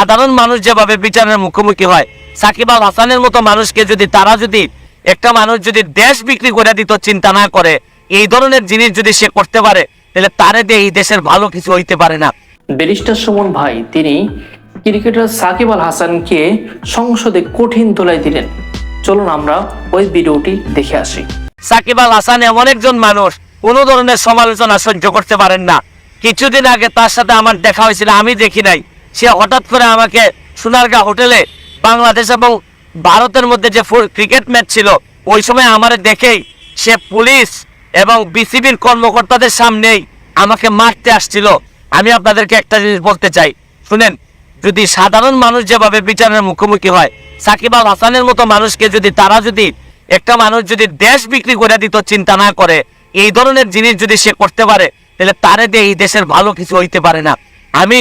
সাধারণ মানুষ যেভাবে বিচারের মুখোমুখি হয় সাকিব আল হাসানের মতো মানুষকে যদি তারা যদি একটা মানুষ যদি দেশ বিক্রি করে দিত চিন্তা না করে এই ধরনের জিনিস যদি সে করতে পারে তাহলে তারে দিয়ে এই দেশের ভালো কিছু হইতে পারে না। ব্যারিস্টার সুমন ভাই তিনি ক্রিকেটার সাকিব আল হাসানকে সংসদে কঠিন তোলাই দিলেন। চলুন আমরা ওই ভিডিওটি দেখে আসি। সাকিব আল হাসান এমন একজন মানুষ কোনো ধরনের সমালোচনা সহ্য করতে পারেন না। কিছুদিন আগে তার সাথে আমার দেখা হয়েছিল আমি দেখি নাই। সে হঠাৎ করে আমাকে সোনারগাঁ হোটেলে বাংলাদেশ এবং ভারতের মধ্যে যে ক্রিকেট ম্যাচ ছিল, ওই সময় আমার দেখেই সে পুলিশ এবং বিসিবির কর্মকর্তাদের সামনেই আমাকে মারতে আসছিল। আমি আপনাদেরকে একটা জিনিস বলতে চাই। শুনেন, যদি সাধারণ মানুষ যেভাবে বিচারের মুখোমুখি হয়, সাকিব আল হাসানের মতো মানুষকে যদি তারা যদি, একটা মানুষ যদি দেশ বিক্রি করে দিত, চিন্তা না করে, এই ধরনের জিনিস যদি সে করতে পারে, তাহলে তারে দিয়ে এই দেশের ভালো কিছু হইতে পারে না। আমি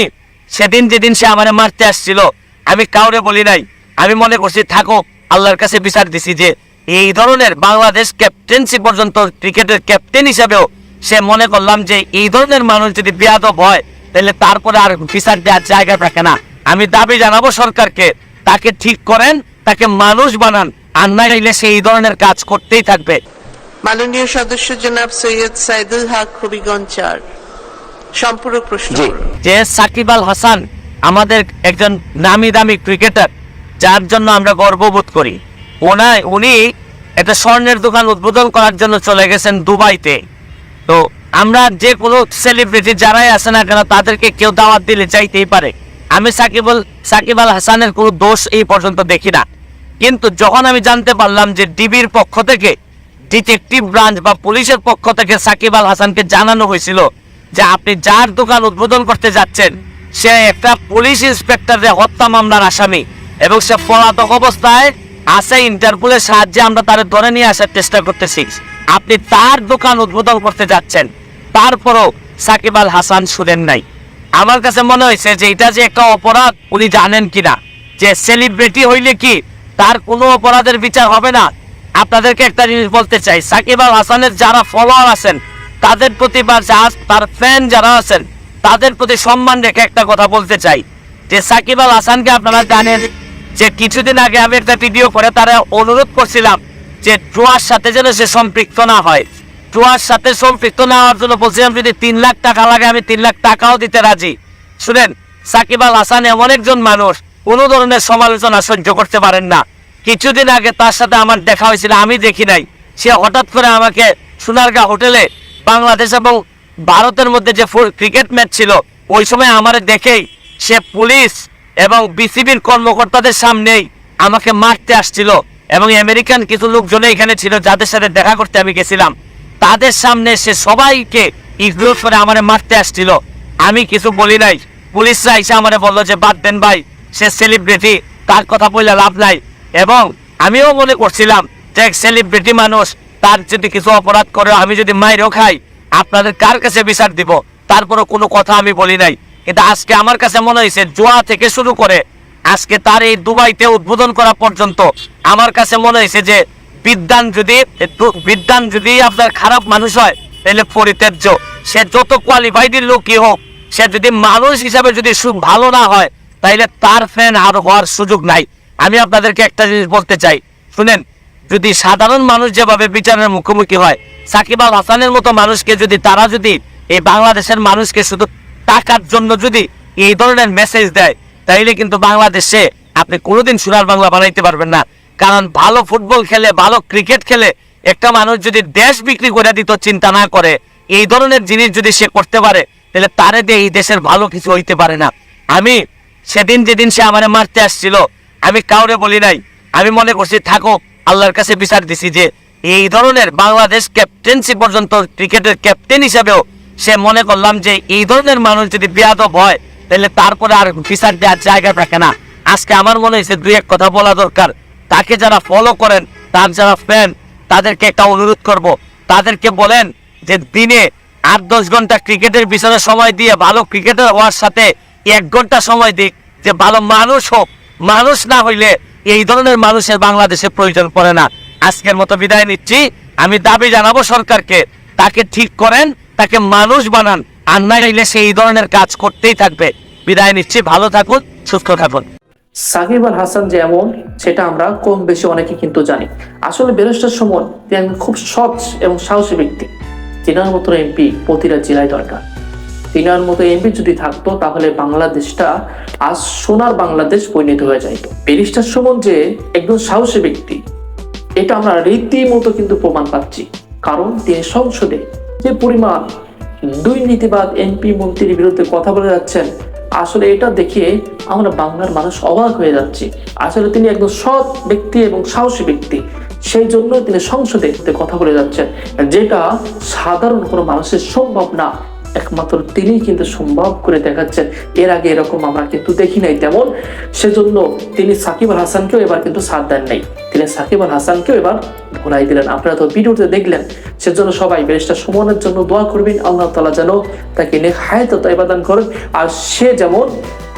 সেদিন যেদিন সে আমারে মারতে আসছিল, আমি কাউরে বলি নাই। আমি মনে করছি, থাকো, আল্লাহর কাছে বিচার দিছি যে, এই ধরনের বাংলাদেশ ক্যাপ্টেন্সি পর্যন্ত ক্রিকেটের ক্যাপ্টেন হিসেবেও সে মনে করলাম যে, এই ধরনের মানুষ যদি বেয়াদব হয়, তাহলে তারপরে আর বিচার দেওয়ার জায়গা থাকে না। আমি দাবি জানাব সরকারকে, তাকে ঠিক করেন, তাকে মানুষ বানান, আর না চাইলে সে এই ধরনের কাজ করতেই থাকবে। মাননীয় সদস্য জনাব সৈয়দ সাইদুল হক হবিগঞ্জ সম্পূরক প্রশ্ন। যে সাকিব আল হাসান আমাদের একজন নামি দামি ক্রিকেটার যার জন্য আমরা গর্ববোধ করি। ওনায় উনি একটা স্বর্ণের দোকান উদ্বোধন করার জন্য চলে গেছেন দুবাইতে। তো আমরা যে কোনো সেলিব্রিটি যারাই আসে না কেন তাদেরকে কেউ দাওয়াত দিলে চাইতেই পারে। আমি সাকিব সাকিব আল হাসানের কোনো দোষ এই পর্যন্ত দেখি না। কিন্তু যখন আমি জানতে পারলাম যে ডিবির পক্ষ থেকে ডিটেকটিভ ব্রাঞ্চ বা পুলিশের পক্ষ থেকে সাকিব আল হাসানকে জানানো হয়েছিল যে আপনি যার দোকান উদ্বোধন করতে যাচ্ছেন, সে একটা পুলিশ ইন্সপেক্টরের হত্যা মামলার আসামি এবং সে পলাতক অবস্থায় আছে ইন্টারপোলের সাহায্যে আমরা তারে ধরে নিয়ে আসার চেষ্টা করতেছি। আপনি তার দোকান উদ্বোধন করতে যাচ্ছেন, তারপরও সাকিব আল হাসান শুনেন নাই। আমার কাছে মনে হয়েছে যে এটা যে একটা অপরাধ, উনি জানেন কিনা? যে সেলিব্রিটি হইলে কি তার কোনো অপরাধের বিচার হবে না? আপনাদেরকে একটা জিনিস বলতে চাই, সাকিব আল হাসানের যারা ফলোয়ার আছেন তাদের প্রতি বা তার ফ্যান যারা আছেন, তাদের প্রতি সম্মান রেখে একটা কথা বলতে চাই। যে সাকিব আল হাসানকে আপনারা জানেন যে কিছুদিন আগে আমি একটা ভিডিও করে তারা অনুরোধ করছিলাম যে ড্রোয়ার সাথে যেন সে সম্পৃক্ত না হয়। ড্রোয়ার সাথে সম্পৃক্ত না হওয়ার জন্য বলছিলাম, যদি তিন লাখ টাকা লাগে, আমি তিন লাখ টাকাও দিতে রাজি। শুনেন, সাকিব আল হাসান এমন একজন মানুষ, কোনো ধরনের সমালোচনা সহ্য করতে পারেন না। কিছুদিন আগে তার সাথে আমার দেখা হয়েছিল, আমি দেখি নাই। সে হঠাৎ করে আমাকে সোনারগাঁ হোটেলে বাংলাদেশ এবং ভারতের মধ্যে যে ক্রিকেট ম্যাচ ছিল, ওই সময় আমার দেখেই সে পুলিশ এবং বিসিবির কর্মকর্তাদের সামনেই আমাকে মারতে আসছিল এবং আমেরিকান কিছু লোকজন এখানে ছিল যাদের সাথে দেখা করতে আমি গেছিলাম। তাদের সামনে সে সবাইকে ইগনোর করে আমারে মারতে আসছিল। আমি কিছু বলি নাই। পুলিশরা এসে আমারে বলল যে, বাদ দেন ভাই, সে সেলিব্রিটি তার কথা বললে লাভ নাই। এবং আমিও মনে করছিলাম যে সেলিব্রিটি মানুষ তার যদি কিছু অপরাধ করে, আমি যদি মাইরও খাই, আপনাদের কার কাছে বিচার দিব? তারপরও কোনো কথা আমি বলি নাই। কিন্তু আজকে আমার কাছে মনে হয়েছে, জোয়া থেকে শুরু করে আজকে তার এই দুবাইতে উদ্বোধন করা পর্যন্ত আমার কাছে মনে হয়েছে যে বিদ্যান যদি বিদ্যান যদি আপনার খারাপ মানুষ হয়, তাহলে পরিত্যাজ্য। সে যত কোয়ালিফাইড লোকই হোক, সে যদি মানুষ হিসাবে যদি ভালো না হয় তাইলে তার ফ্যান আর হওয়ার সুযোগ নাই। আমি আপনাদেরকে একটা জিনিস বলতে চাই। শুনেন যদি সাধারণ মানুষ যেভাবে বিচারের মুখোমুখি হয়, সাকিব আল হাসানের মতো মানুষকে যদি, তারা যদি এই বাংলাদেশের মানুষকে শুধু টাকার জন্য যদি এই ধরনের মেসেজ দেয়, তাইলে কিন্তু বাংলাদেশে আপনি কোনোদিন সোনার বাংলা বানাইতে পারবেন না। কারণ ভালো ফুটবল খেলে, ভালো ক্রিকেট খেলে একটা মানুষ যদি দেশ বিক্রি করে দিত, চিন্তা না করে, এই ধরনের জিনিস যদি সে করতে পারে, তাহলে তারে দিয়ে এই দেশের ভালো কিছু হইতে পারে না। আমি সেদিন যেদিন সে আমারে মারতে আসছিল, আমি কাউরে বলি নাই, আমি মনে করছি থাকো আল্লাহর কাছে বিচার দিছি যে এই ধরনের বাংলাদেশ ক্যাপ্টেন্সি পর্যন্ত ক্রিকেটের ক্যাপ্টেন হিসেবেও সে মনে করলাম যে এই ধরনের মানুষ যদি বেয়াদব হয়, তাহলে তারপরে আর বিচার দেওয়ার জায়গা থাকে না। আজকে আমার মনে হয়েছে দুই এক কথা বলা দরকার। তাকে যারা ফলো করেন, তার যারা ফ্যান তাদেরকে একটা অনুরোধ করব। তাদেরকে বলেন যে দিনে আট দশ ঘণ্টা ক্রিকেটের পিছনে সময় দিয়ে, ভালো ক্রিকেটার হওয়ার সাথে এক ঘণ্টা সময় দিক, যে ভালো মানুষ হোক। মানুষ না হইলে এই ধরনের মানুষের বাংলাদেশে প্রয়োজন পড়ে না। আজকের মতো বিদায় নিচ্ছি। আমি দাবি জানাব সরকারকে, তাকে ঠিক করেন, তাকে মানুষ বানান, আর না হইলে সে এই ধরনের কাজ করতেই থাকবে। বিদায় নিচ্ছি, ভালো থাকুন, সুস্থ থাকুন। সাকিব আল হাসান যেমন সেটা আমরা কম বেশি অনেকে কিন্তু জানি। আসলে ব্যারিস্টার সুমন, তিনি খুব সৎ এবং সাহসী ব্যক্তি। তিনার মতো এমপি প্রতিটা জেলায় দরকার। তিনার মতো এমপি যদি থাকতো, তাহলে বাংলাদেশটা আজ সোনার বাংলাদেশ পরিণত হয়ে যাইত। ব্যারিস্টার সুমন যে একজন সাহসী ব্যক্তি, এটা আমরা রীতিমতো কিন্তু প্রমাণ পাচ্ছি। কারণ তিনি সংসদে যে পরিমাণ দুর্নীতিবাদ এমপি মন্ত্রীর বিরুদ্ধে কথা বলে যাচ্ছেন, আসলে এটা দেখে আমরা বাংলার মানুষ অবাক হয়ে যাচ্ছি। আসলে তিনি একজন সৎ ব্যক্তি এবং সাহসী ব্যক্তি, সেই জন্য তিনি সংসদে কথা বলে যাচ্ছেন। যেটা সাধারণ কোনো মানুষের সম্ভব না। একমাত্র তিনি কিন্তু সম্ভব করে দেখাচ্ছেন। এর আগে এরকম আমরা কিন্তু দেখি নাই তেমন। সেজন্য তিনি সাকিব আল হাসানকেও এবার কিন্তু সাথ দেন নাই। তিনি সাকিব আল হাসানকেও এবার ভোলাই দিলেন। আপনারা তো ভিডিওতে দেখলেন। সেজন্য সবাই ব্যারিস্টার সুমনের জন্য দোয়া করবেন। আল্লাহ তালা যেন তাকে নেক এবার দান করেন। আর সে যেমন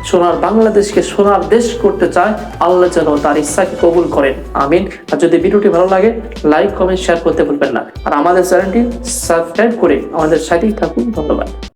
সোনার বাংলাদেশকে সোনার দেশ করতে চায়, আল্লাহ যেন তার ইচ্ছাকে কবুল করেন। আমিন। আর যদি ভিডিওটি ভালো লাগে লাইক কমেন্ট শেয়ার করতে ভুলবেন না। আর আমাদের চ্যানেলটি সাবস্ক্রাইব করে আমাদের সাথেই থাকুন। ধন্যবাদ।